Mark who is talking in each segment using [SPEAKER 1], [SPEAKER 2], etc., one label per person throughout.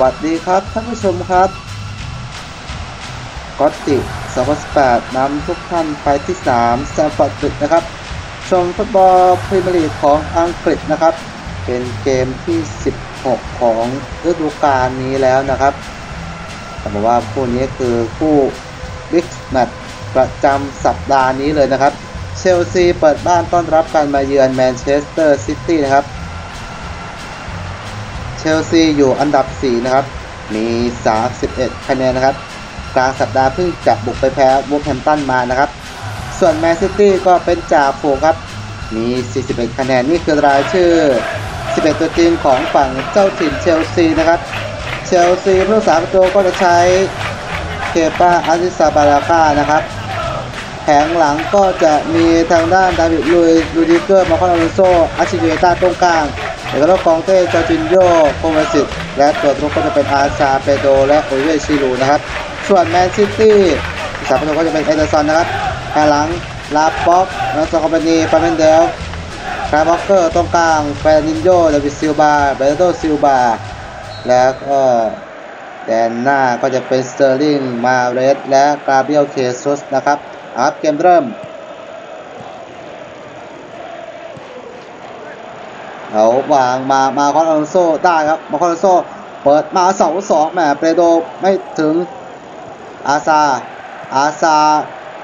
[SPEAKER 1] วัสดีครับท่านผู้ชมครับกอตติ2018นำทุกท่านไปที่สนามแซมฟอร์ดบริดจ์นะครับ ชมฟุตบอลพรีเมียร์ลีกของอังกฤษนะครับ เป็นเกมที่ 16 ของฤดูกาลนี้แล้วนะครับแต่บอกว่าคู่นี้คือคู่บิ๊กแมตช์ประจำสัปดาห์นี้เลยนะครับ เชลซีเปิดบ้านต้อนรับการมาเยือนแมนเชสเตอร์ซิตี้นะครับ ลซีอยู่อันดับ 4 นะครับ มี 31 คะแนนนะครับ กลางสัปดาห์เพิ่งจะบุกไปแพ้วูแฮมตันมานะครับ ส่วนแมนซิตี้ก็เป็นจ่าฝูงครับ มี 41 คะแนนนี่คือรายชื่อ 11 ตัวจริงของฝั่งเจ้าถิ่นเชลซีนะครับเชลซีผู้สาประตูก็จะใช้เคปาอาซิซาบาราก้านะครับแผงหลังก็จะมีทางด้านดาวิดลุยลูดิเกอร์มาคอนอลโซอาชิเกตาตรงกลาง เอกลักษณ์ของเต้จอจินโยโคเวสิตและตัวรุกก็จะเป็นอาชาเปโดและโอเวชิลูนะครับ ส่วนแมนซิตี้สามประตูก็จะเป็นเอเดอร์สันนะครับแผงหลังลาป็อกแล้วสองคอมพานีปาเมนเดลคาร์บ็อกเกอร์ตรงกลางแฟนินโยเดวิดซิลบาเบโดซิลบาแล้วก็แดนหน้าก็จะเป็นสเตอร์ลิงมาเรสและกาเบรียลเคซุสนะครับอัพเกมเริ่ม เอาวางมามาคอนอลโซได้ครับมาคอนอลโซเปิดมาเสาสองแหมเปโดไม่ถึงอาซาอาซา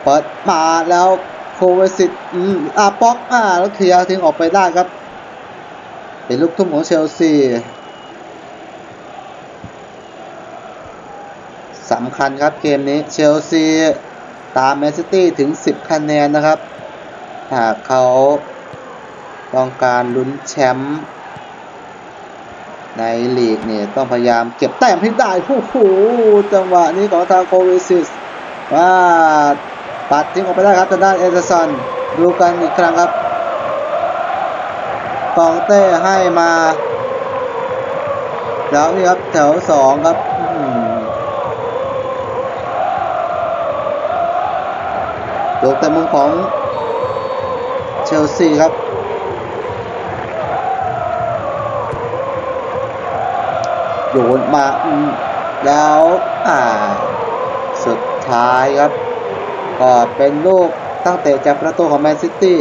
[SPEAKER 1] เปิดมาแล้วโคเวสิตอืมอาป๊อกอ่าแล้วเคลียร์ทิ้งออกไปได้ครับ เป็นลูกทุ่มของเชลซีสำคัญครับเกมนี้เชลซีตามแมนซิตี้ถึง 10 คะแนนนะครับ หากเขา ต้องการลุ้นแชมป์ในลีกเนี่ยต้องพยายามเก็บแต้มให้ได้โอ้โหจังหวะนี้ของทางโควิซิสว่าปัดทิ้งออกไปได้ครับทางด้านเอเดอร์สันดูกันอีกครั้งครับกองเต้ให้มาแล้วนี่ครับแถวสองครับลูกแต่มุมของเชลซีครับ โยนมาแล้วอ่า สุดท้ายครับ ก็เป็นลูกตั้งเตะจากประตูของแมนซิตี้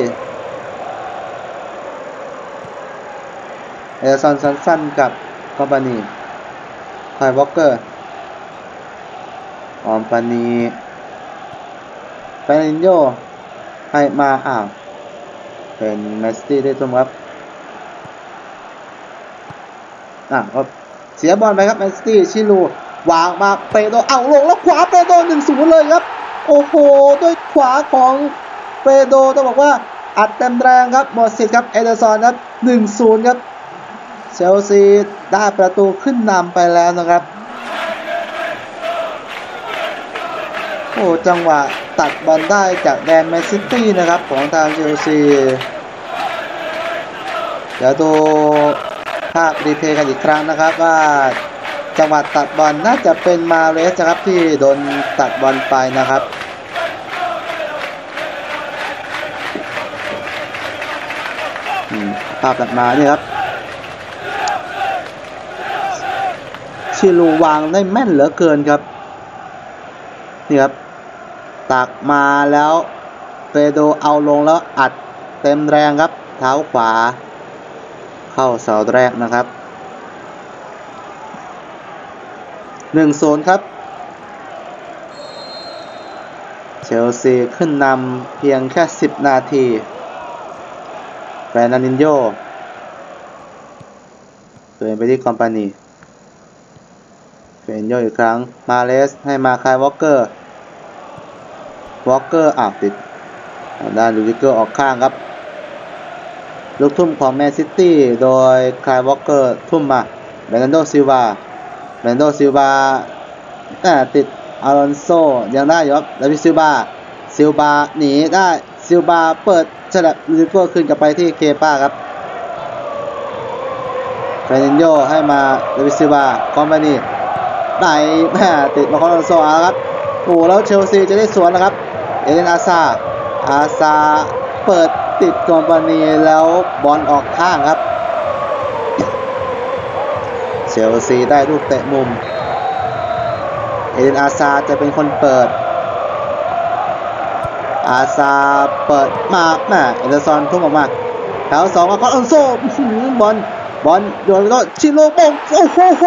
[SPEAKER 1] เอเดซอนสั้นกับคอมปานีไควอลเกอร์ออมปานีเฟรนโยให้มาอ่าวเป็นแมนซิตี้ได้ทุ่มครับอ่าครับ สียบอลไปครับแมนซิตี้ชิลูวางมาเปโดเอาลงแล้วขวาเปโดหนึ่งศูนย์เลยครับ โอ้โห ด้วยขวาของเปโดต้องบอกว่าอัดเต็มแรงครับหมดสิทธิ์ครับเอเดอร์สันครับหนึ่งศูนย์ครับเชลซีได้ประตูขึ้นนำไปแล้วนะครับ โอ้จังหวะตัดบอลได้จากแดนแมนซิตี้นะครับของทางเชลซีเดี๋ยวดู ภาพรีเพย์กันอีกครั้งนะครับ ว่าจังหวะตัดบอลน่าจะเป็นมาเรสนะครับที่โดนตัดบอลไปนะครับภาพตัดมาเนี่ยครับชิลูวางได้แม่นเหลือเกินครับนี่ครับตักมาแล้วเปโดเอาลงแล้วอัดเต็มแรงครับ เท้าขวา เข้าเสาแรกนะครับหนึ่งโซนครับ เชลซีขึ้นนำเพียงแค่ 10 นาทีแฟรนานินโยเดินไปที่คอมพานีเฟนโยอีกครั้ง มาเลสให้มาคายวอลเกอร์ วอลเกอร์อ่าติดด้านลูดิเกอร์ออกข้างครับ ลูกทุ่มของแมนซิตี้โดยคายวอลเกอร์ทุ่มมาเบรนโดซิลวาเบนโดซิลบาติดอารอนโซยังได้อยู่ครับแล้วพิซิลบาซิลบาหนีได้ซิลบาเปิดฉลับลิเวอร์ขึ้นกลับไปที่เคป้าครับเฟรนโยให้มาเดวิซิลบาคอมพานีไหนแม่ติดมาคอนโซอาครับโอ้แล้วเชลซีจะได้สวนนะครับ เอเลนอาซาอาซาเปิด ติดคอมพานีแล้วบอลออกข้างครับเเชลซีได้ลูกเตะมุม เอเดนอาซาจะเป็นคนเปิด อาซาเปิดมาแม่เอเดอร์ซอนทุ่มออกมาแถวสองก็อันโซบอลบอลโยนไปก็ชิโร่บงโอ้โห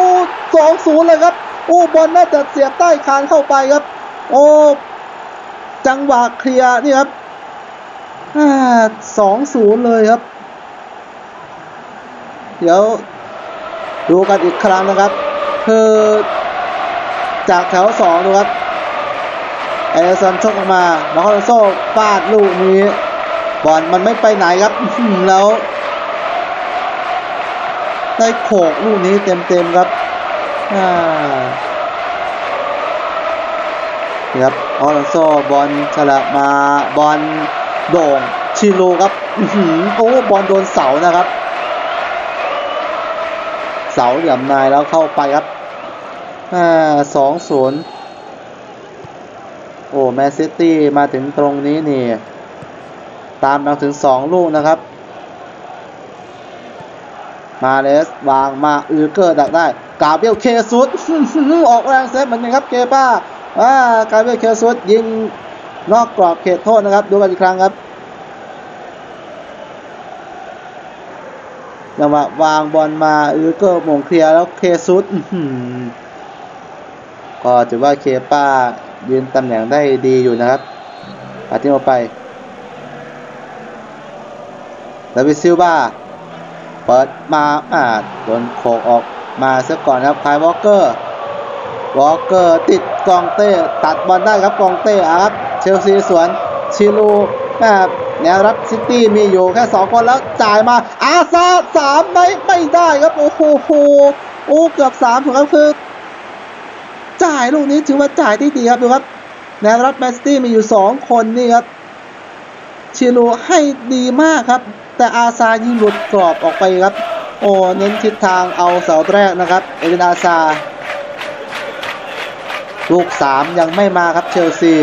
[SPEAKER 1] สองศูนย์เลยครับ โอ้บอลน่าจะเสียบใต้คานเข้าไปครับ โอ้จังหวะเคลียร์นี่ครับ สองศูนย์เลยครับ เดี๋ยวดูกันอีกครั้งนะครับคือจากแถวสองนะครับเอเดอร์สันชกออกมามาคอนโซ่ฟาดลูกนี้บอลมันไม่ไปไหนครับแล้ว ได้โขกลูกนี้เต็มๆครับนี่ครับออลอนโซบอลฉลับมาบอล โด่งชิโร่ครับโอ้บอลโดนเสานะครับ เสาเหลี่ยมนายแล้วเข้าไปครับสองศูนย์โอ้แมนซิตี้มาถึงตรงนี้นี่ ตามมาถึงสองลูกนะครับ มาเลสวางมาอือเกอร์ดักได้กาเบรียลเคซุสออกแรงเซฟเหมือนกันครับเกป้าอ่ากาเบรียลเคซุสยิง นอกกรอบเขตโทษนะครับ ดูกันอีกครั้งครับจังหวะวางบอลมาอือเกอร์หม่งเคลียร์แล้วเคซุสอื้อหือก็ถือว่าเคป้ายืนตำแหน่งได้ดีอยู่นะครับปาทิ้งออกไปดาวิดซิลวาเปิดมาอ่าโดนโขกออกมาซะก่อนครับคายวอลเกอร์วอลเกอร์ติดกองเต้ ตัดบอลได้ครับกองเต้อะครับ ชลซีสวนชิลูแบบแนวรับซิตี้มีอยู่แค่สองคนแล้วจ่ายมาอาซาสามไม่ไม่ได้ครับโอ้โหโหโอ้เกือบสามถึงครับคือ จ่ายลูกนี้ถือว่าจ่ายที่ดีครับดูครับแนวรับแมนซิตี้มีอยู่สองคนนี่ครับชิลูให้ดีมากครับ แต่อาซายิงหลุดกรอบออกไปครับ โอ้เน้นทิศทางเอาเสาแรกนะครับ เอเดนอาซา ลูกสามยังไม่มาครับเชลซี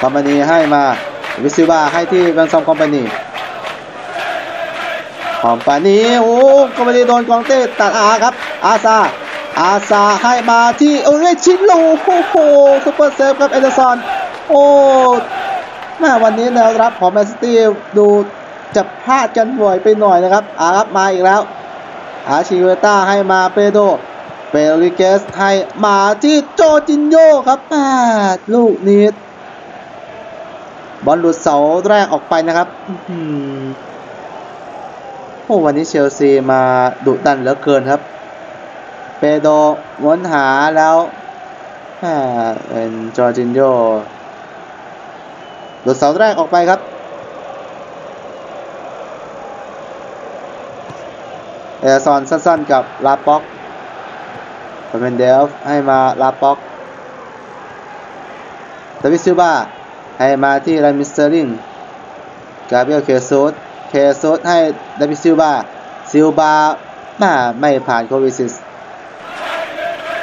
[SPEAKER 1] คอมพานีให้มาวิซิวาให้ที่แวนซอมคอมพานีคอมพานีโอ้คอมพานีโดนกองเต้ตัดอาครับ อาซาอาซาให้มาที่โอเรชิโลโอ้โหซุปเปอร์เซฟครับเอเดอร์สันโอ้แม่วันนี้แนวรับของแมนซิตี้ดูจะพลาดกันบ่อยไปหน่อยนะครับ อาครับมาอีกแล้ว อาชิเวต้าให้มาเปโดเปริเกสให้มาที่โจจินโยครับอ่าลูกนี้ บอลหลุดเสาแรกออกไปนะครับโอ้วันนี้เชลซีมาดุดันเหลือเกินครับ เปโดวนหาแล้วเป็นจอร์จินโยหลุดเสาแรกออกไปครับเอซอนสั้นๆกับลาป็อกเป็นเดลฟ์ให้มาลาป็อกดาวิซิลบา ให้มาที่รามิสเตอร์ลิงกาเบียลเคโซสเคโซสให้ดาวิซิลบาซิลบามาไม่ผ่านโควิซิส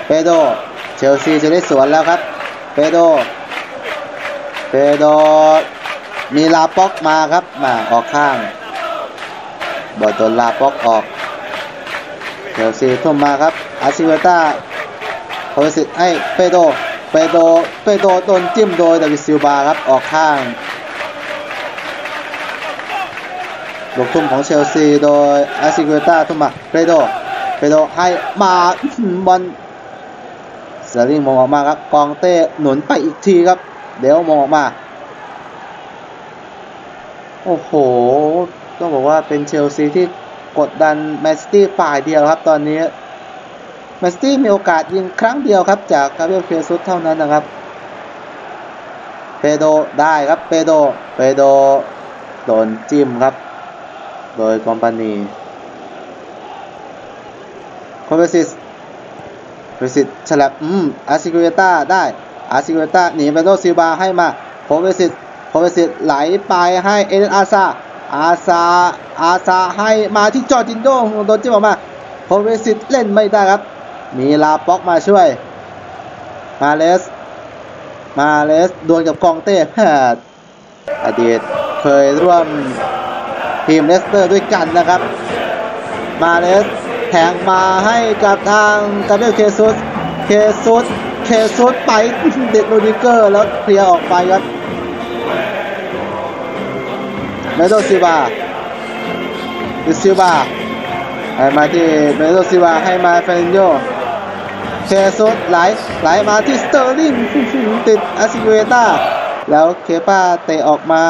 [SPEAKER 1] เปโดเชลซีจะได้สวนแล้วครับเปโดเปโดมีลาป็อกมาครับมาออกข้างบอลโดนลาป็อกออกเชลซีทุ่มมาครับอาซิเวต้าโควิสิตให้เปโด เปโดเปโดโดนจิ้มโดยดาวิดซิลบาครับออกข้างลูกทุ่มของเชลซีโดยอาซิเวต้าทุ่มมาเปโดเปโดให้มาบอลเซริงมองออกมาครับกองเต้หนุนไปอีกทีครับ เดี๋ยวมองออกมา โอ้โห ต้องบอกว่าเป็นเชลซีที่กดดันแมนซิตี้ฝ่ายเดียวครับตอนนี้ มนซิตี้มีโอกาสยิงครั้งเดียวครับจากกาเบรียลเคซุสเท่านั้นนะครับเปโดได้ครับเปโดเปโดโดนจิ้มครับ โดยคอมพานีคอมเบซิสเบซิสฉลับอืมอาซิเกเต้าได้อาซิเกเต้าหนีเปโดซิลบาให้มาโคเบซิสโคเบซิสไหลไปให้เอเดนอาซาอาซาอาซาให้มาที่จอร์จินโดโดนจิ้มออกมาโคเวสิตเล่นไม่ได้ครับ มีลาป็อกมาช่วย มาเลส มาเลสดวลกับกองเต้แพทอดีตเคยร่วมทีมเลสเตอร์ด้วยกันนะครับ มาเลสแทงมาให้กับทางกาเบรียลเคซุส เคซุส เคซุสไปติดโรดิเกอร์แล้วเคลียร์ออกไปครับเมโดซิบาดิซิบาให้มาที่เมโดซิบาให้มาเฟรนโย เคซุสไหลไหลมาที่สเตอร์ลิงติดอาซิเวต้าแล้วเคป้าเตะออกมา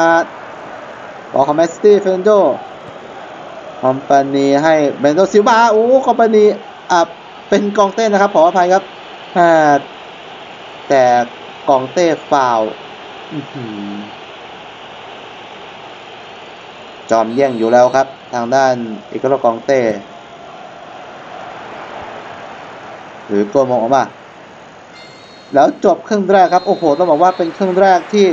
[SPEAKER 1] บอกของแมสตี้เฟรนโยคอมปานีให้เบนโดซิบาโอ้คอมปานีอะเป็นกองเต้นนะครับขออภัยครับแต่กองเต้ฟาวล์อื้อหือจอมเยี่ยงอยู่แล้วครับ ทางด้านอิกโรกองเต้ หรือตัวมองออกมา แล้วจบครึ่งแรกครับ โอ้โห ต้องบอกว่าเป็นครึ่งแรกที่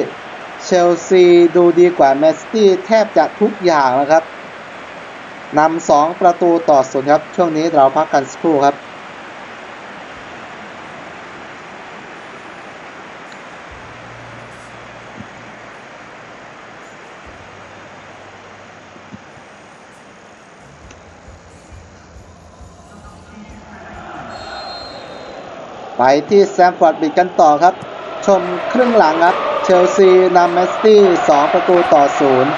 [SPEAKER 1] เชลซีดูดีกว่าแมนซิตี้แทบจะทุกอย่างนะครับนำสองประตูต่อศูนย์ครับ ช่วงนี้เราพักกันสักครู่ครับ ไปที่แซมฟอร์ดบิดกันต่อครับ ชมครึ่งหลังครับ เชลซีนำแมนซิตี้2ประตูต่อศูนย์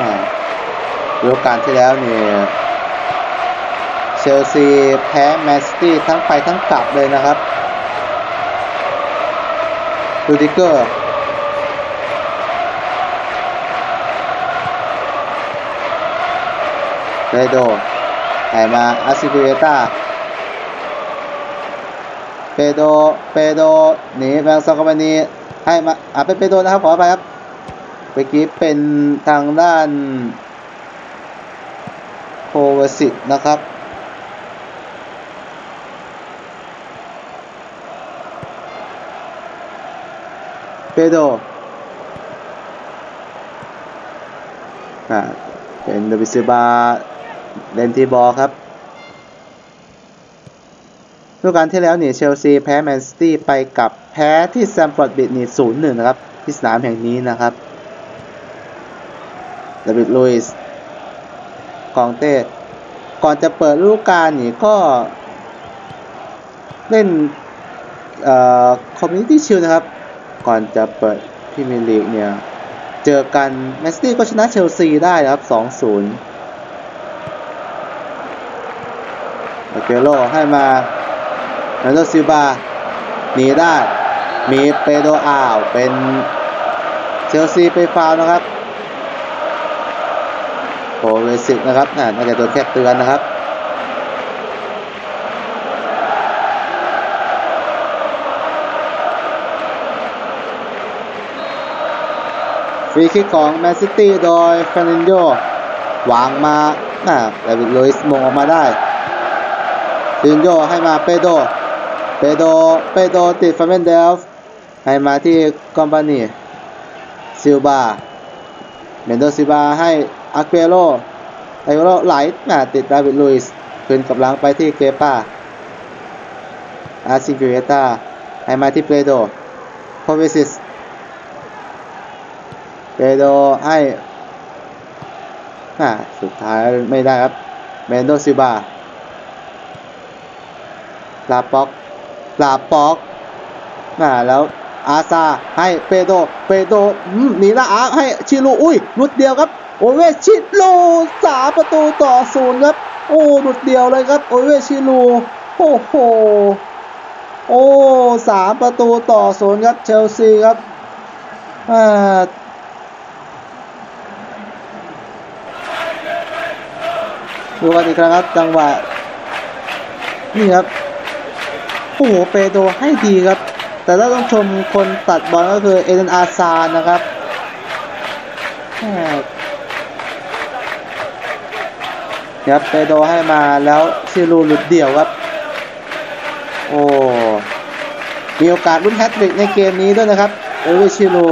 [SPEAKER 1] อ่าฤดูกาลที่แล้วนี่เชลซีแพ้แมนซิตี้ทั้งไปทั้งกลับเลยนะครับรูดิเกอร์ เปโดให้มาอาซิเกเตาเปโดเปโดหนีแบงซองกาบานีให้มาอะเป็นเปโดนะครับขออภัยครับเมื่อกี้เป็นทางด้านโควสิตนะครับเปโดอ่าเป็นเดวิซบา เลนทีบอลครับฤดูกาลที่แล้วนี่เชลซีแพ้แมนซิตี้ไปกับแพ้ที่แซมฟอร์ดบิดนี่ศูนย์หนึ่งนะครับ ที่สนามแห่งนี้นะครับเดวิดลุยส์กองเต้ก่อนจะเปิดฤดูกาลนี่ก็เล่นเอ่อคอมมิ n นิตี้ชิลนะครับ ก่อนจะเปิดพรีเมียร์ลีกเนี่ย เจอกันแมนซิตี้ก็ชนะเชลซีได้นะครับ 2-0 โอเกโลให้มาแอนโดซิบาหนีได้ มีเปโดอ้าว เป็นเชลซีไปฟาวนะครับโอเวสิกนะครับน่าจะโดนแค่เตือนนะครับฟรีคิกของแมนซิตี้โดยเฟรนันโยวางมาน่าดาวิดลุยส์มงออกมาได้ เฟรนันโยให้มาเปโด เปโด เปโดติดฟาเมนเดลฟ์ให้มาที่คอมพานีซิลบาเมนโดซิบาให้อาเกโรอาเกโรไหลน่าติดดาวิดลุยส์คืนกับหลังไปที่เกปาอาซิเกเรตาให้มาที่เปโดโคเวซิสเปโดให้อ่าสุดท้ายไม่ได้ครับเมนโดซิบา ลาป็อก ลาป็อกอ่าแล้วอาซาให้เปโดเปโดอืมหนีละอาให้ชิลูอุ้ยหลุดเดียวครับ โอเวชิลูสามประตูต่อศูนย์ครับโอ้หลุดเดียวเลยครับ โอเวชิลูโอ้โหโอ้สามประตูต่อศูนย์ครับเชลซีครับอ่าดูกันอีกครั้งครับจังหวะนี่ครับ โอ้โหเปโดให้ดีครับ แต่เราต้องชมคนตัดบอลก็คือเอเดนอาซานนะครับครับเปโดให้มาแล้วชิลูหลุดเดี่ยวครับ โอ้มีโอกาสลุ้นแฮตทริกในเกมนี้ด้วยนะครับเอวิชิลู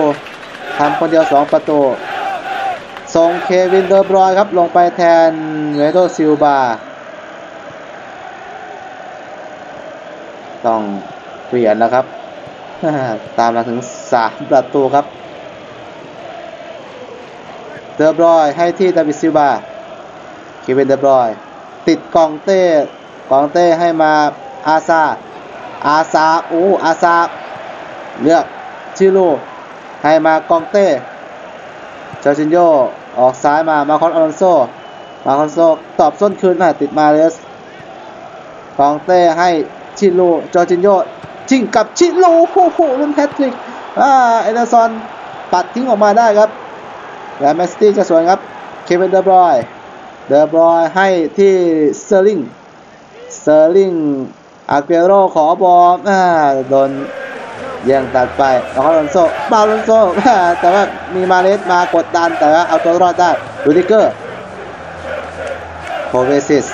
[SPEAKER 1] ทำคนเดียว 2 ประตูส่งเควินเดอร์บรอยครับ ลงไปแทนเรโดซิลบา ต้องเปลี่ยนนะครับ ตามมาถึง3ประตูครับเดอบรอยให้ที่ดาวิดซิลบาเควินเดอบรอย ติดกองเต้กองเต้ให้มาอาซาอาซาโอ้อาซาเลือกชิลูให้มากองเต้จอร์จินโยออกซ้ายมามาคอนอลอนโซ มาคอนโซตอบส้นคืนมาติดมาเลสกองเต้ให้ ชิโลจอร์จินโยชิงกับชิโลูโอ้โหลุ้นแฮตทริกอ่าเอเดอร์สันปัดทิ้งออกมาได้ครับ และแมสตี้จะสวนครับ เควินเดอบรอยเดอบรอยให้ที่เซอร์ลิงเซอร์ลิงอาเกโรขอบอลอ่าโดนแย่งตัดไปแล้วก็ลอนโซบาลอนโซแต่ว่ามีมาเลสมากดดันแต่ว่าเอาตัวรอดได้รูดิเกอร์โคเวซิส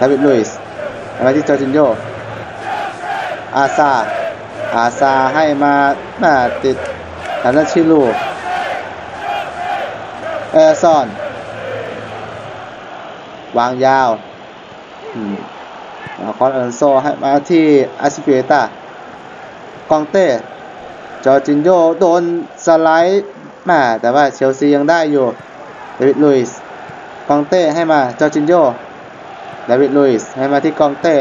[SPEAKER 1] ดาวิดลุยส์ มาที่จอร์จินโยอาซาอาซาให้มาหน้าติดอันนั้นชิลูเอร์ซอน วางยาวคอนเอร์โซให้มาที่อาซิเปียตากองเต้ จอร์จินโยโดนสไลด์มาแต่ว่าเชลซียังได้อยู่เดวิดลุยส์กองเต้ให้มาจอร์จินโย เดวิดลุยส์ให้มาที่กองเต้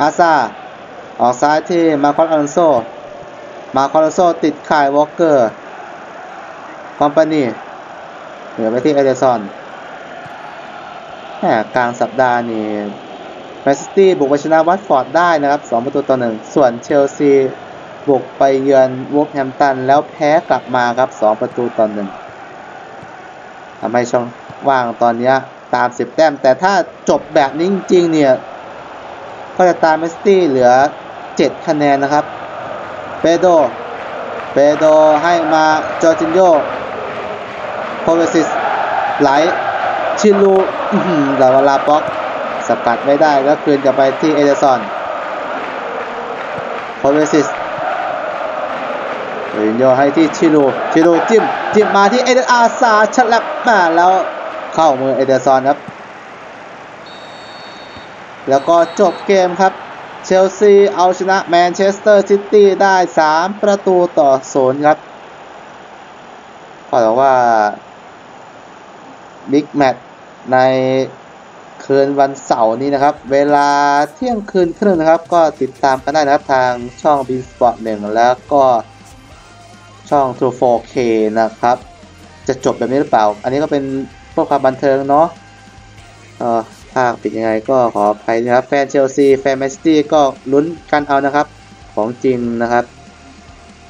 [SPEAKER 1] อาซาออกซ้ายที่มาคอนอลอนโซ มาคอนอลอนโซติดข่ายวอลเกอร์คอมพานีเหลือไปที่เอเดซอนแหมกลางสัปดาห์นี่แมนซิตี้บุกไปชนะวัตฟอร์ดได้นะครับ2ประตูต่อหนึ่งส่วนเชลซีบุกไปเยือนวูฟแฮมตัน แล้วแพ้กลับมาครับ 2 ประตูต่อหนึ่งทำให้ช่องว่างตอนนี้ ตาม 10 แต้ม แต่ถ้าจบแบบนี้จริงๆเนี่ยก็จะตามแมนซิตี้เหลือ 7 คะแนนนะครับ เปโด เปโดให้มาจอร์จินโยโคเวซิสไหลชิลูแต่เวลาป๊อกสกัดไม่ได้แล้วคืนกลับไปที่เอเดซอนโคเวซิสจอร์จินโยให้ที่ชิลูชิลูจิ้มจิ้มมาที่เอเดอาซาชัดแลบมาแล้ว เข้ามือเอเดซอนครับ แล้วก็จบเกมครับ เชลซีเอาชนะแมนเชสเตอร์ซิตี้ได้ 3 ประตูต่อศูนย์ครับก็บอกว่าบิ๊กแมตช์ในคืนวันเสาร์นี้นะครับ เวลาเที่ยงคืนครึ่งนะครับ ก็ติดตามกันได้นะครับทางช่อง b ีสปอร์ตหนึ่งแล้วก็ช่อง True 4K นะครับ จะจบแบบนี้หรือเปล่า อันนี้ก็เป็น เพื่อความบันเทิงเนาะเออภาคปิดยังไงก็ขออภัยนะครับ แฟนเชลซี แฟนแมนซิตี้ก็ลุ้นกันเอานะครับ ของจริงนะครับ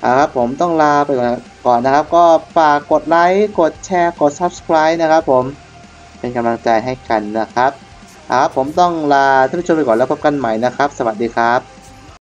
[SPEAKER 1] เอาครับผมต้องลาไปก่อนก่อนนะครับ ก็ฝากกดไลค์กดแชร์กด Subscribe นะครับผมเป็นกำลังใจให้กันนะครับเอาครับผมต้องลาท่านผู้ชมไปก่อนแล้วพบกันใหม่นะครับ สวัสดีครับ